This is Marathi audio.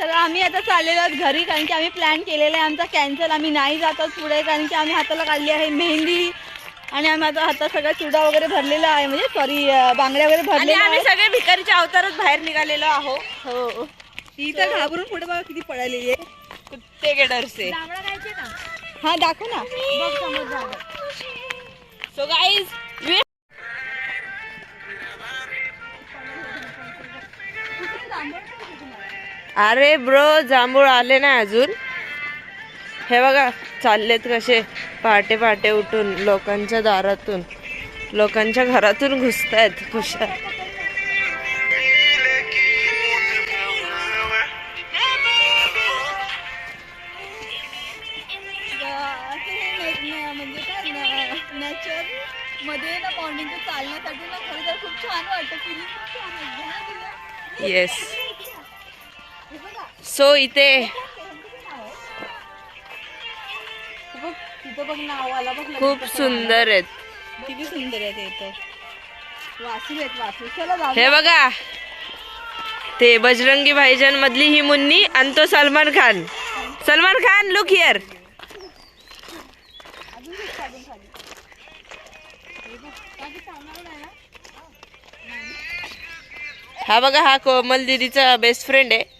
तर आम्ही आता चाललेलो आहोत घरी कारण की आम्ही प्लॅन केलेला आहे. आमचा कॅन्सल आम्ही नाही जात आहोत पुढे कारण की आम्ही हाताला काढली आहे मेहंदी आणि आम्ही आता हातात सगळा चुडा वगैरे भरलेला आहे. म्हणजे सॉरी बांगड्या वगैरे भरलेल्या आम्ही सगळे भिकारीच्या अवतारच बाहेर निघालेलो आहो हो. ती तर घाबरून पुढे बघा किती पळालेली आहे. कुत्ते के हा दाखव ना. सो गाईज अरे ब्रो जांभूळ आले ना अजून? हे बघा चाललेत कसे? पहाटे पहाटे उठून लोकांच्या दारातून. लोकांच्या घरातून घुसतायत खुशाल मध्ये ना मॉर्निंग चालण्यासाठी ना खरं तर खूप छान वाटतं येस सो इथे खूप सुंदर आहेत. किती सुंदर आहेत हे बघा. ते बजरंगी भाईजान मधली ही मुन्नी आणि तो सलमान खान. सलमान खान लुक हिअर हे हा बघा हा कोमल दिदीचा बेस्ट फ्रेंड आहे.